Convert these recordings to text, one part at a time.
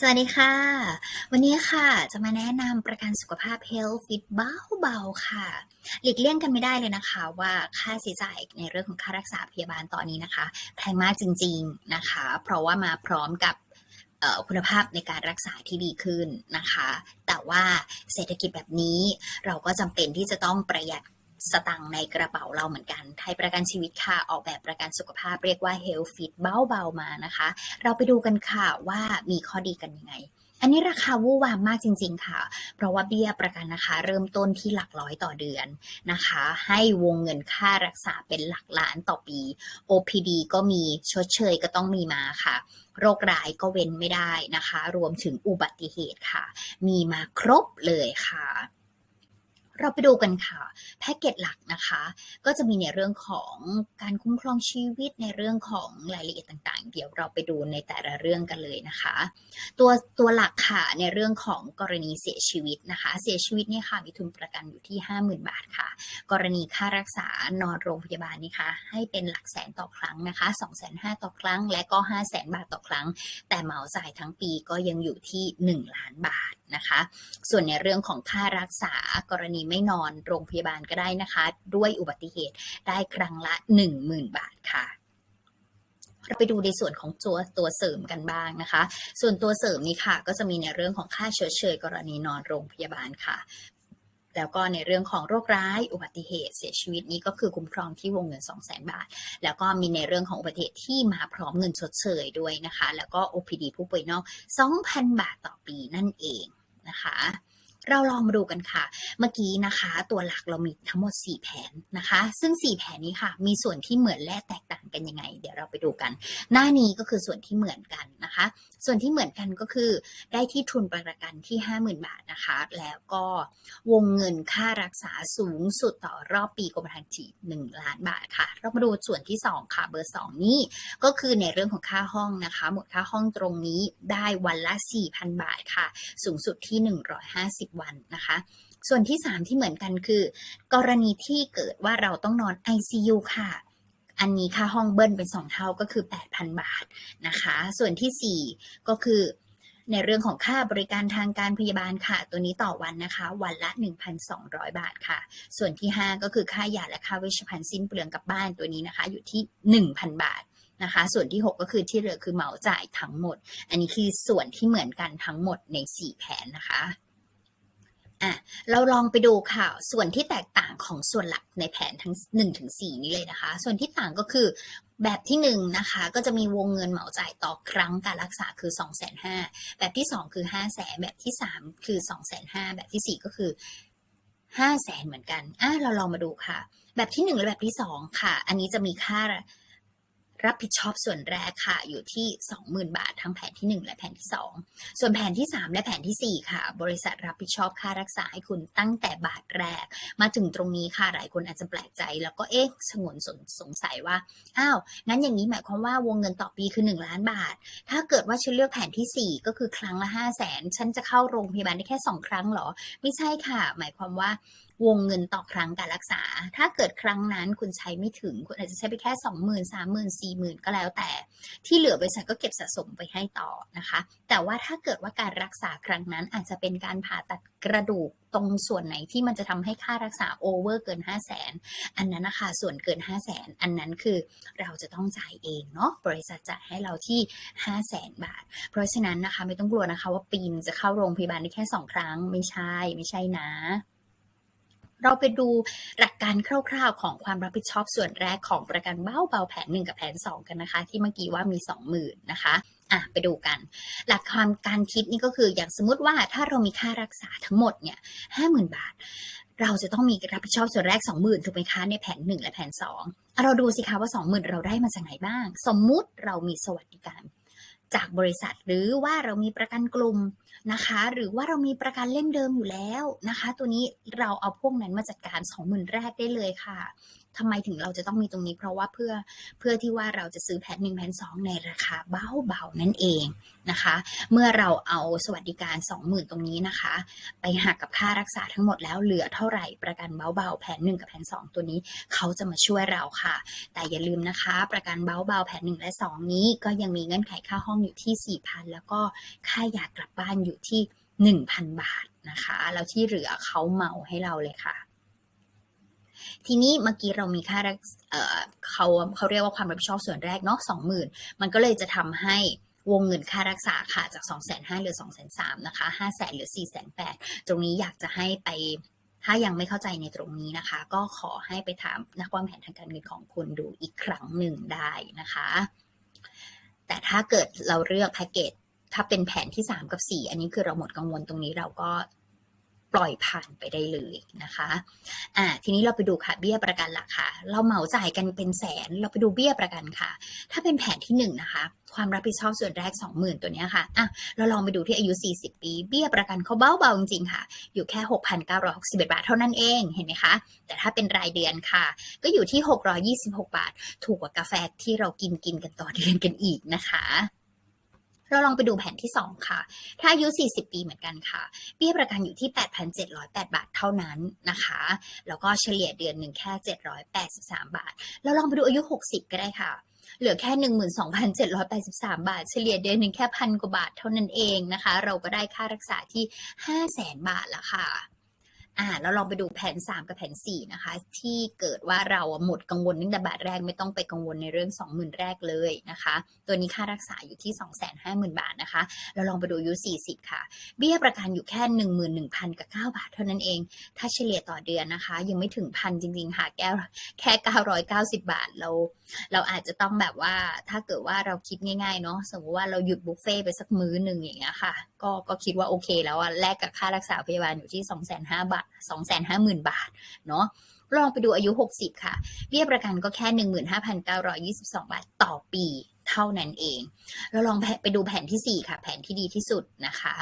สวัสดีค่ะ วันนี้ค่ะจะมาแนะนำประกันสุขภาพ Health Fit เบาๆค่ะ หลีกเลี่ยงกันไม่ได้เลยนะคะ ว่าค่าใช้จ่ายในเรื่องของค่ารักษาพยาบาลตอนนี้นะคะแพงมากจริงๆนะคะ เพราะว่ามาพร้อมกับคุณภาพในการรักษาที่ดีขึ้นนะคะ แต่ว่าเศรษฐกิจแบบนี้เราก็จำเป็นที่จะต้องประหยัด สตังค์ในกระเป๋าเราเหมือนกัน ไทยประกันชีวิตค่ะ ออกแบบประกันสุขภาพเรียกว่า Health Fit เบาๆมานะคะ เราไปดูกันค่ะว่ามีข้อดีกันยังไงอันนี้ราคาวู่วามมากจริง ๆ ค่ะ เพราะว่าเบี้ยประกันนะคะ เริ่มต้นที่หลักร้อยต่อเดือนนะคะ ให้วงเงินค่ารักษาเป็นหลักล้านต่อปี OPD ก็มีชดเชยก็ต้องมีมาค่ะ โรคร้ายก็เว้นไม่ได้นะคะ รวมถึงอุบัติเหตุค่ะ มีมาครบเลยค่ะ เราไปดูกันค่ะ แพ็กเกจหลักนะคะ ก็จะมีในเรื่องของการคุ้มครองชีวิตในเรื่องของรายละเอียดต่างๆ เดี๋ยวเราไปดูในแต่ละเรื่องกันเลยนะคะ ตัวตัวหลักค่ะในเรื่องของกรณีเสียชีวิตนะคะ เสียชีวิตเนี่ยค่ะมีทุนประกันอยู่ที่ 50,000 บาทค่ะ กรณีค่ารักษานอนโรงพยาบาลนี่ค่ะให้เป็นหลักแสนต่อครั้งนะคะ2 5 0 0 0ต่อครั้ง และก็ 5 0 0 0 0 0บาทต่อครั้ง แต่เหมาจ่ายทั้งปีก็ยังอยู่ที่ 1 ล้านบาทนะคะ ส่วนในเรื่องของค่ารักษากรณีไม่นอนโรงพยาบาลก็ได้นะคะ ด้วยอุบัติเหตุได้ครั้งละ 10,000 บาทค่ะเราไปดูในส่วนของตัวตัวเสริมกันบ้างนะคะ ส่วนตัวเสริมนี้ค่ะ ก็จะมีในเรื่องของค่าเชื้อเชยกรณีนอนโรงพยาบาลค่ะแล้วก็ในเรื่องของโรคร้ายอุบัติเหตุเสียชีวิตนี้ก็คือคุ้มครองที่วงเงิน 2 0 0 0 0 0 บาท แล้วก็มีในเรื่องของอุบัติเหตุที่มาพร้อมเงินชดเชยด้วยนะคะ แล้วก็ OPD ผู้ป่วยนอก 2,000 บาทต่อปีนั่นเองนะคะ เราลองมาดูกันค่ะ เมื่อกี้นะคะ ตัวหลักเรามีทั้งหมด 4 แผนนะคะ ซึ่ง 4 แผนนี้ค่ะ มีส่วนที่เหมือนและแตกต่างกันยังไง เดี๋ยวเราไปดูกัน หน้านี้ก็คือส่วนที่เหมือนกันนะคะ ส่วนที่เหมือนกันก็คือ ได้ที่ทุนประกันที่ 50,000 บาทนะคะ แล้วก็วงเงินค่ารักษาสูงสุดต่อรอบปีกรมธรรม์ที่1ล้านบาทค่ะ เรามาดูส่วนที่ 2 ค่ะ เบอร์ 2 นี้ก็คือในเรื่องของค่าห้องนะคะ หมดค่าห้องตรงนี้ได้วันละ 4,000 บาทค่ะ สูงสุดที่ 150วันนะคะ ส่วนที่ 3 ที่เหมือนกันคือ กรณีที่เกิดว่าเราต้องนอน ICU ค่ะ อันนี้ค่าห้องเบิ้ลเป็น 2 เท่าก็คือ 8,000 บาทนะคะ ส่วนทีสี่ 4 ก็คือในเรื่องของค่าบริการทางการพยาบาลค่ะ ตัวนี้ต่อวันนะคะ วันละ 1,200 บาทค่ะ ส่วนที่ 5 ก็คือค่ายาและค่าเวชภัณฑ์สิ้นเปลืองกลับบ้านตัวนี้นะคะ อยู่ที่ 1,000 บาทนะคะ ส่วนที่ 6 ก็คือที่เหลือคือเหมาจ่ายทั้งหมด อันนี้คือส่วนที่เหมือนกันทั้งหมดใน 4 แผนนะคะ อะเราลองไปดูค่ะ ส่วนที่แตกต่างของส่วนหลักในแผนทั้ง1ถึง4นี้เลยนะคะ ส่วนที่ต่างก็คือแบบที่1นงนะคะก็จะมีวงเงินเหมาจ่ายต่อครั้งการรักษาคือ 2 5 0 0 0 0แบบที่ 2 คือ 5 0 0 0 0แบบที่ 3 คือ 2 5 0 0 0 0แบบที่ 4 ก็คือ 5 0 0 0 0 0เหมือนกันอะเราลองมาดูค่ะ แบบที่ 1 และแบบที่ 2 ค่ะ อันนี้จะมีค่า รับผิดชอบส่วนแรกค่ะ อยู่ที่ 20,000 บาท ทั้งแผนที่ 1 และแผนที่ 2 ส่วนแผนที่ 3 และแผนทีสี่ 4 ค่ะ บริษัทรับผิดชอบค่ารักษาให้คุณตั้งแต่บาทแรก มาถึงตรงนี้ค่ะหลายคนอาจจะแปลกใจ แล้วก็เอ๊ะสงวนสงสงสัยว่าอ้าวงั้นอย่างนี้หมายความว่าวงเงินต่อปีคือ 1 ล้านบาท ถ้าเกิดว่าฉันเลือกแผนทีสี่4 ก็คือครั้งละ 5 0 0 0 0 0ฉันจะเข้าโรงพยาบาลได้แค่ 2 ครั้งเหรอ ไม่ใช่ค่ะ หมายความว่า วงเงินต่อครั้งการรักษา ถ้าเกิดครั้งนั้นคุณใช้ไม่ถึง คุณอาจจะใช้ไปแค่ 20,000 30,000 40,000 ก็แล้วแต่ ที่เหลือบริษัทก็เก็บสะสมไปให้ต่อนะคะ แต่ว่าถ้าเกิดว่าการรักษาครั้งนั้นอาจจะเป็นการผ่าตัดกระดูกตรงส่วนไหนที่มันจะทำให้ค่ารักษาโอเวอร์เกิน 5 0 0 0 0 0อันนั้นนะคะส่วนเกิน 5 0 0 0 0 0อันนั้นคือเราจะต้องจ่ายเองเนาะบริษัทจ่ายให้เราที่ 5 0 0 0 0 0บาท เพราะฉะนั้นนะคะไม่ต้องกลัวนะคะว่าปีนจะเข้าโรงพยาบาลได้แค่ 2 ครั้งไม่ใช่ไม่ใช่นะ เราไปดูหลักการคร่าวๆ ของความรับผิดชอบส่วนแรกของประกันเบ้าเบาแผน 1 กับแผน 2 กันนะคะ ที่เมื่อกี้ว่ามี 20,000นะคะอะไปดูกัน หลักความการคิดนี่ก็คืออย่างสมมติว่าถ้าเรามีค่ารักษาทั้งหมดเนี่ย50,000บาท เราจะต้องมีรับผิดชอบส่วนแรก 20,000ถูกไหมคะในแผน 1 และแผน2อะเราดูสิคะว่า 20,000 เราได้มาจากไหนบ้าง สมมุติเรามีสวัสดิการ จากบริษัทหรือว่าเรามีประกันกลุ่ม นะคะ หรือว่าเรามีประกันเล่มเดิมอยู่แล้วนะคะ ตัวนี้เราเอาพวกนั้นมาจัดการ 20,000 แรกได้เลยค่ะ ทำไมถึงเราจะต้องมีตรงนี้ เพราะว่าเพื่อเพื่อที่ว่าเราจะซื้อแผน1แผน2ในราคาเบาๆนั่นเองนะคะ เมื่อเราเอาสวัสดิการ 20,000 ตรงนี้นะคะ ไปหักกับค่ารักษาทั้งหมดแล้วเหลือเท่าไหร่ประกันเบาๆแผน1กับแผน2 ตัวนี้เขาจะมาช่วยเราค่ะ แต่อย่าลืมนะคะ ประกันเบาๆแผน1และ 2 นี้ก็ยังมีเงื่อนไขค่าห้องอยู่ที่ 4,000 แล้วก็ค่ายากลับบ้านอยู่ที่ 1,000 บาทนะคะ แล้วที่เหลือเขาเมาให้เราเลยค่ะ ทีนี้เมื่อกี้เรามีค่ารักเออเขาเขาเรียกว่าความรับผิดชอบส่วนแรกเนาะสองหมื่นมันก็เลยจะทำให้วงเงินค่ารักษาค่ะจาก 2 5 0 0 0เหลือ 2 3 0 0 0นะคะ 5 0 0 0 0เหลือ 4 8 0 0 0ตรงนี้อยากจะให้ไปถ้ายังไม่เข้าใจในตรงนี้นะคะ ก็ขอให้ไปถามนักวางแผนทางการเงินของคุณดูอีกครั้งหนึ่งได้นะคะ แต่ถ้าเกิดเราเลือกแพ็กเกจถ้าเป็นแผนที่ 3 กับ 4 อันนี้คือเราหมดกังวลตรงนี้เราก็ ปล่อยผ่านไปได้เลยนะคะอ่าทีนี้เราไปดูค่ะเบี้ยประกันราคาเราเหมาจ่ายกันเป็นแสน เราไปดูเบี้ยประกันค่ะ ถ้าเป็นแผนที่1นงนะคะความรับผิดชอบส่วนแรก 20,000 ตัวเนี้ยค่ะอะ เราลองไปดูที่อายุ 40 ปี เบี้ยประกันเขาเบาๆจริงๆค่ะ อยู่แค่ 6,961 บาทเท่านั้นเอง เห็นไหมคะ แต่ถ้าเป็นรายเดือนค่ะ ก็อยู่ที่ 626 บาท ถูกกว่ากาแฟที่เรากินกินกันต่อเดือนกันอีกนะคะ เราลองไปดูแผนที่ 2 ค่ะ ถ้าอายุ 40 ปีเหมือนกันค่ะ เบี้ยประกันอยู่ที่ 8,708 บาทเท่านั้นนะคะ แล้วก็เฉลี่ยเดือนหนึ่งแค่ 783 บาทเราลองไปดูอายุ 60 ก็ได้ค่ะ เหลือแค่ 12,783 บาท เฉลี่ยเดือนหนึ่งแค่พันกว่าบาทเท่านั้นเองนะคะ เราก็ได้ค่ารักษาที่ 500,000 บาทละค่ะ อ่าเราลองไปดูแผน 3 กับแผน 4 นะคะ ที่เกิดว่าเราหมดกังวลตั้งแต่บาทแรกไม่ต้องไปกังวลในเรื่อง 20,000 แรกเลยนะคะ ตัวนี้ค่ารักษาอยู่ที่ 250,000 บาทนะคะ เราลองไปดูอายุ 40 ค่ะ เบี้ยประกันอยู่แค่ 11,000 กับ 9 บาทเท่านั้นเอง ถ้าเฉลี่ยต่อเดือนนะคะ ยังไม่ถึงพันจริง ๆ ค่ะแก้วแค่ 990 บาทเราเราอาจจะต้องแบบว่าถ้าเกิดว่าเราคิดง่ายๆเนาะสมมติว่าเราหยุดบุฟเฟ่ไปสักมื้อหนึ่งอย่างเงี้ยค่ะก็ก็คิดว่าโอเคแล้วอะแลกกับค่ารักษาพยาบาลอยู่ที่ 2 5 0 0 0บาท250,000 บาทเนาะลองไปดูอายุ 60 ค่ะ เบี้ยประกันก็แค่ 15,922 บาทต่อปีเท่านั้นเอง เราลองไปดูแผนที่ 4 ค่ะ แผนที่ดีที่สุดนะคะ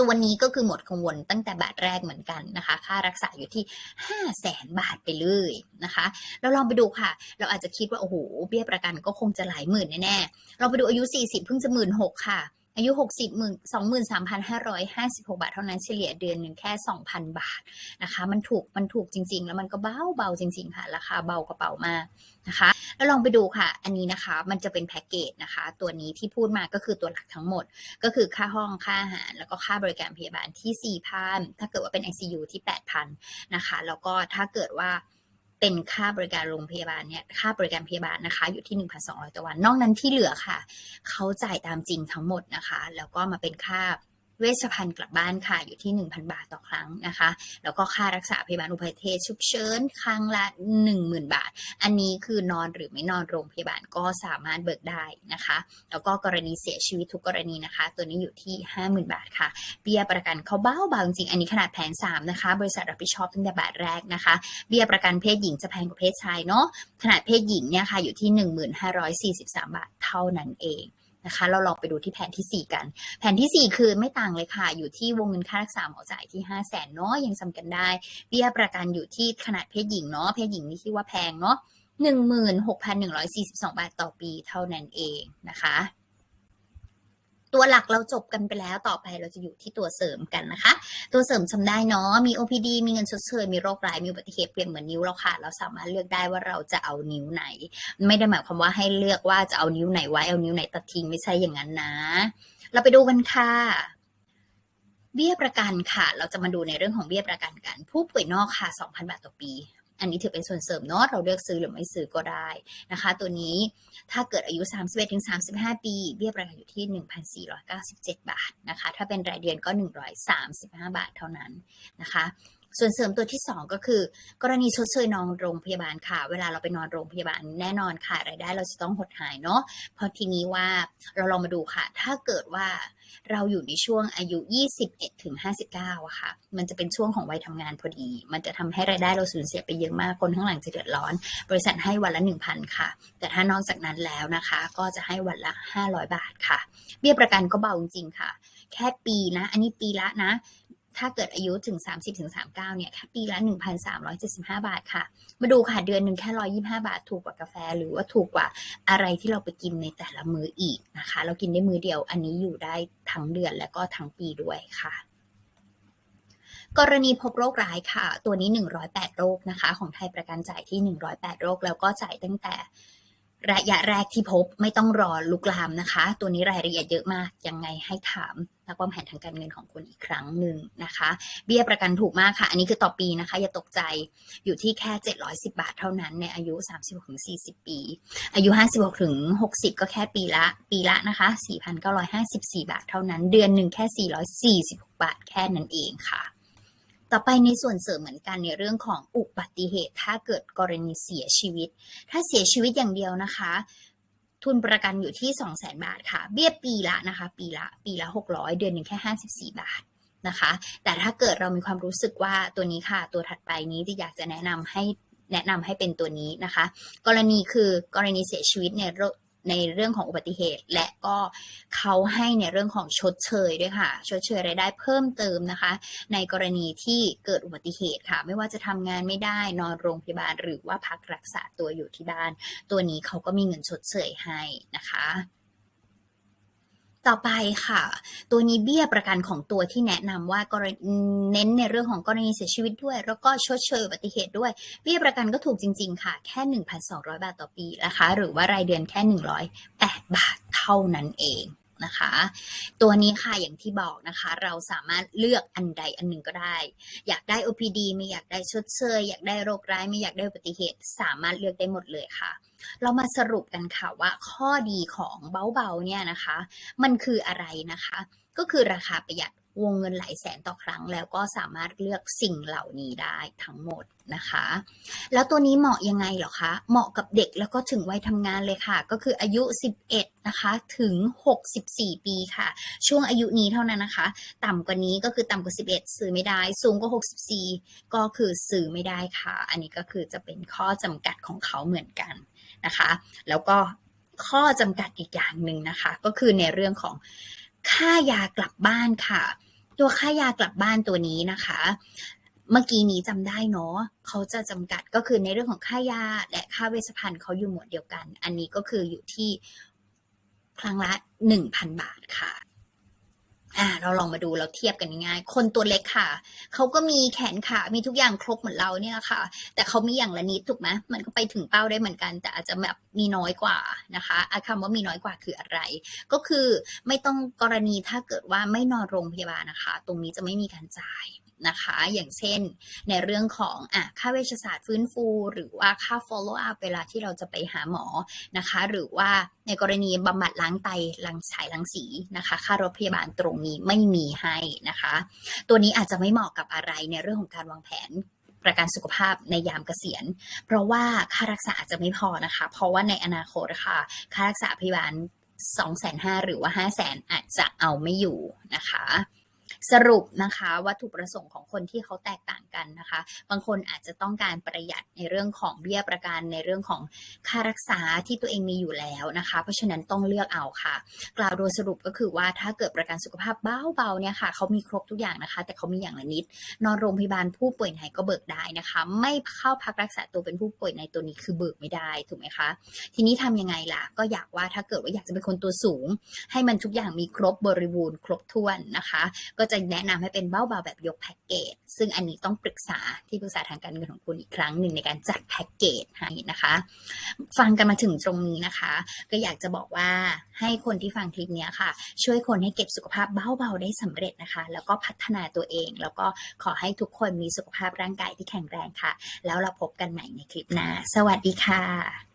ตัวนี้ก็คือหมดกังวลตั้งแต่บาทแรกเหมือนกันนะคะ ค่ารักษาอยู่ที่ 5 0 0แสนบาทไปเลยนะคะ เราลองไปดูค่ะ เราอาจจะคิดว่า โอ้โห เบี้ยประกันก็คงจะหลายหมื่นแน่ๆ เราไปดูอายุ 40 เพิ่งจะหมื่นหกค่ะ อายุ 60หมื่น23,556 บาท เท่านั้นเฉลี่ยเดือนหนึ่งแค่ 2,000 บาทนะคะ มันถูกมันถูกจริง ๆ แล้วมันก็เบาเบาจริง ๆ ค่ะ ราคาเบากระเป๋ามากนะคะ แล้วลองไปดูค่ะ อันนี้นะคะมันจะเป็นแพ็กเกจนะคะ ตัวนี้ที่พูดมาก็คือตัวหลักทั้งหมด ก็คือค่าห้องค่าอาหาร แล้วก็ค่าบริการพยาบาลที่ 4,000 ถ้าเกิดว่าเป็น ICU ที่ 8,000 นะคะ แล้วก็ถ้าเกิดว่า เป็นค่าบริการโรงพยาบาลเนี่ยค่าบริการพยาบาลนะคะ อยู่ที่ 1,200ต่อวัน นอกนั้นที่เหลือค่ะ เขาจ่ายตามจริงทั้งหมดนะคะ แล้วก็มาเป็นค่า เวชภัณฑ์กลับบ้านค่ะอยู่ที่ 1,000 บาทต่อครั้งนะคะ แล้วก็ค่ารักษาพยาบาลอุบัติเหตุฉุกเฉินครั้งละ 10,000 บาท อันนี้คือนอนหรือไม่นอนโรงพยาบาลก็สามารถเบิกได้นะคะ แล้วก็กรณีเสียชีวิตทุกกรณีนะคะ ตัวนี้อยู่ที่ 50,000 บาทค่ะเบี้ยประกันเขาเบ้าเบาจริงอันนี้ขนาดแผน3นะคะบริษัทรับผิดชอบตั้งแต่บาทแรกนะคะเบี้ยประกันเพศหญิงจะแพงกว่าเพศชายเนาะขนาดเพศหญิงเนี่ยค่ะอยู่ที่ 1543 บาทเท่านั้นเอง นะคะ เราลองไปดูที่แผนที่ 4 กัน แผนที่ 4 คือไม่ต่างเลยค่ะ อยู่ที่วงเงินค่ารักษาหมอจ่ายที่ 5 0 0แสนเนาะยังจำกันได้ เบี้ยประกันอยู่ที่ขนาดเพศหญิงเนาะเพศหญิงนี่ที่ว่าแพงเนาะ16,142 บาทต่อปีเท่านั้นเองนะคะ ตัวหลักเราจบกันไปแล้วต่อไปเราจะอยู่ที่ตัวเสริมกันนะคะ ตัวเสริมจำได้เนาะมี OPD มีเงินชดเชยมีโรคร้ายมีอุบัติเหตุเปลี่ยนเหมือนนิ้วเราค่ะ เราสามารถเลือกได้ว่าเราจะเอานิ้วไหน ไม่ได้หมายความว่าให้เลือกว่าจะเอานิ้วไหนไว้เอานิ้วไหนตัดทิ้งไม่ใช่อย่างนั้นนะ เราไปดูกันค่ะเบี้ยประกันค่ะ เราจะมาดูในเรื่องของเบี้ยประกันกัน ผู้ป่วยนอกค่ะ 2,000 บาทต่อปี อันนี้ถือเป็นส่วนเสริมเนาะเราเลือกซื้อหรือไม่ซื้อก็ได้นะคะ ตัวนี้ถ้าเกิดอายุ 31-35 ปี เบี้ยประกันอยู่ที่ 1,497 บาทนะคะ ถ้าเป็นรายเดือนก็ 135 บาทเท่านั้นนะคะ ส่วนเสริมตัวที่ 2 ก็คือ กรณีชดเชยนอนโรงพยาบาลค่ะ เวลาเราไปนอนโรงพยาบาลแน่นอนค่ะรายได้เราจะต้องหดหายเนาะเพราะทีนี้ว่าเราลองมาดูค่ะ ถ้าเกิดว่าเราอยู่ในช่วงอายุ 21ถึง59อะค่ะ มันจะเป็นช่วงของวัยทำงานพอดี มันจะทำให้รายได้เราสูญเสียไปเยอะมาก คนข้างหลังจะเดือดร้อน บริษัทให้วันละ 1,000 ค่ะ แต่ถ้านอกจากนั้นแล้วนะคะ ก็จะให้วันละ 500 บาทค่ะ เบี้ยประกันก็เบาจริงๆค่ะ แค่ปีนะ อันนี้ปีละนะ ถ้าเกิดอายุถึง 30-39 เนี่ยแค่ปีละ 1,375 บาทค่ะ มาดูค่ะ เดือนหนึ่งแค่ 125 บาท ถูกกว่ากาแฟ หรือว่าถูกกว่าอะไรที่เราไปกินในแต่ละมื้ออีกนะคะ เรากินได้มื้อเดียว อันนี้อยู่ได้ทั้งเดือนและก็ทั้งปีด้วยค่ะกรณีพบโรคร้ายค่ะ ตัวนี้ 108 โรคนะคะ ของไทยประกันจ่ายที่ 108 โรค แล้วก็จ่ายตั้งแต่ระยะแรกที่พบไม่ต้องรอลุกลามนะคะ ตัวนี้รายละเอียดเยอะมากยังไงให้ถาม นักวางแผนทางการเงินของคุณอีกครั้งหนึ่งนะคะ เบี้ยประกันถูกมากค่ะ อันนี้คือต่อปีนะคะ อย่าตกใจอยู่ที่แค่ 710 บาทเท่านั้นในอายุ 36-40 ปี อายุ 56-60 ก็แค่ปีละ ปีละนะคะ 4,954 บาทเท่านั้น เดือนหนึ่งแค่ 446 บาทแค่นั้นเองค่ะต่อไปในส่วนเสริมเหมือนกันในเรื่องของอุบัติเหตุ ถ้าเกิดกรณีเสียชีวิต ถ้าเสียชีวิตอย่างเดียวนะคะ ทุนประกันอยู่ที่ 200,000 บาทค่ะ เบี้ยปีละนะคะ ปีละ ปีละ 600 เดือนหนึ่งแค่ 54 บาทนะคะ แต่ถ้าเกิดเรามีความรู้สึกว่าตัวนี้ค่ะ ตัวถัดไปนี้จะอยากจะแนะนำให้แนะนำให้เป็นตัวนี้นะคะ กรณีคือกรณีเสียชีวิตในรค ในเรื่องของอุบัติเหตุ และก็เขาให้ในเรื่องของชดเชยด้วยค่ะ ชดเชยรายได้เพิ่มเติมนะคะ ในกรณีที่เกิดอุบัติเหตุค่ะ ไม่ว่าจะทำงานไม่ได้นอนโรงพยาบาล หรือว่าพักรักษาตัวอยู่ที่บ้าน ตัวนี้เขาก็มีเงินชดเชยให้นะคะ ต่อไปค่ะ ตัวนี้เบี้ยประกันของตัวที่แนะนำว่ากรณีเน้นในเรื่องของกรณีเสียชีวิตด้วย แล้วก็ชดเชยอุบัติเหตุด้วย เบี้ยประกันก็ถูกจริง ๆ ค่ะ แค่ 1,200 บาทต่อปีนะคะ หรือว่ารายเดือนแค่ 108 บาทเท่านั้นเอง นะคะ ตัวนี้ค่ะอย่างที่บอกนะคะ เราสามารถเลือกอันใดอันหนึ่งก็ได้ อยากได้ OPD ไม่อยากได้ชดเชยอยากได้โรคร้ายไม่อยากได้อุบัติเหตุ สามารถเลือกได้หมดเลยค่ะ เรามาสรุปกันค่ะว่าข้อดีของเบาๆเนี่ยนะคะ มันคืออะไรนะคะ ก็คือราคาประหยัด วงเงินหลายแสนต่อครั้ง แล้วก็สามารถเลือกสิ่งเหล่านี้ได้ทั้งหมดนะคะ แล้วตัวนี้เหมาะยังไงหรอคะ เหมาะกับเด็กแล้วก็ถึงวัยทำงานเลยค่ะ ก็คืออายุ 11 นะคะถึง 64 ปีค่ะ ช่วงอายุนี้เท่านั้นนะคะ ต่ำกว่านี้ก็คือต่ำกว่า 11 ซื้อไม่ได้ สูงกว่า 64 ก็คือซื้อไม่ได้ค่ะ อันนี้ก็คือจะเป็นข้อจำกัดของเขาเหมือนกันนะคะ แล้วก็ข้อจำกัดอีกอย่างหนึ่งนะคะ ก็คือในเรื่องของค่ายากลับบ้านค่ะ ตัวค่ายากลับบ้านตัวนี้นะคะ เมื่อกี้นี้จำได้เนาะเขาจะจำกัดก็คือในเรื่องของค่ายาและค่าเวชภัณฑ์เขาอยู่หมวดเดียวกัน อันนี้ก็คืออยู่ที่ครั้งละ 1,000 บาทค่ะ อ่าเราลองมาดูเราเทียบกันง่ายๆคนตัวเล็กค่ะ เขาก็มีแขนขา มีทุกอย่างครบเหมือนเราเนี่ยค่ะ แต่เขามีอย่างละนิดถูกไหมมันก็ไปถึงเป้าได้เหมือนกัน แต่อาจจะแบบมีน้อยกว่านะคะอะคำว่ามีน้อยกว่าคืออะไร ก็คือไม่ต้องกรณีถ้าเกิดว่าไม่นอนโรงพยาบาลนะคะ ตรงนี้จะไม่มีการจ่าย นะคะ อย่างเช่นในเรื่องของอะค่าเวชศาสตร์ฟื้นฟู หรือว่าค่า follow up เวลาที่เราจะไปหาหมอนะคะ หรือว่าในกรณีบำบัดล้างไตล้างฉายล้างสีนะคะ ค่ารถพยาบาลตรงนี้ไม่มีให้นะคะ ตัวนี้อาจจะไม่เหมาะกับอะไรในเรื่องของการวางแผนประกันสุขภาพในยามเกษียณ เพราะว่าค่ารักษาอาจจะไม่พอนะคะ เพราะว่าในอนาคตค่ะค่ารักษาพยาบาล2 5 0 0 0หรือว่า 5 0 0 0 0อาจจะเอาไม่อยู่นะคะ สรุปนะคะวัตถุประสงค์ของคนที่เขาแตกต่างกันนะคะ บางคนอาจจะต้องการประหยัดในเรื่องของเบี้ยประกันในเรื่องของค่ารักษาที่ตัวเองมีอยู่แล้วนะคะ เพราะฉะนั้นต้องเลือกเอาค่ะ กล่าวโดยสรุปก็คือว่าถ้าเกิดประกันสุขภาพเบาๆเนี่ยค่ะเขามีครบทุกอย่างนะคะ แต่เขามีอย่างละนิด นอนโรงพยาบาลผู้ป่วยไหนก็เบิกได้นะคะ ไม่เข้าพักรักษาตัวเป็นผู้ป่วยในตัวนี้คือเบิกไม่ได้ถูกไหมคะ ทีนี้ทำยังไงล่ะ ก็อยากว่าถ้าเกิดว่าอยากจะเป็นคนตัวสูง ให้มันทุกอย่างมีครบบริบูรณ์ครบถ้วนนะคะ ก็จะแนะนำให้เป็นเบ้าเบาแบบยกแพ็กเกจ ซึ่งอันนี้ต้องปรึกษาที่ปรึกษาทางการเงินของคุณอีกครั้งหนึ่งในการจัดแพ็กเกจให้นะคะ ฟังกันมาถึงตรงนี้นะคะ ก็อยากจะบอกว่าให้คนที่ฟังคลิปนี้ค่ะ ช่วยคนให้เก็บสุขภาพเบาๆได้สำเร็จนะคะ แล้วก็พัฒนาตัวเอง แล้วก็ขอให้ทุกคนมีสุขภาพร่างกายที่แข็งแรงค่ะ แล้วเราพบกันใหม่ในคลิปหน้า สวัสดีค่ะ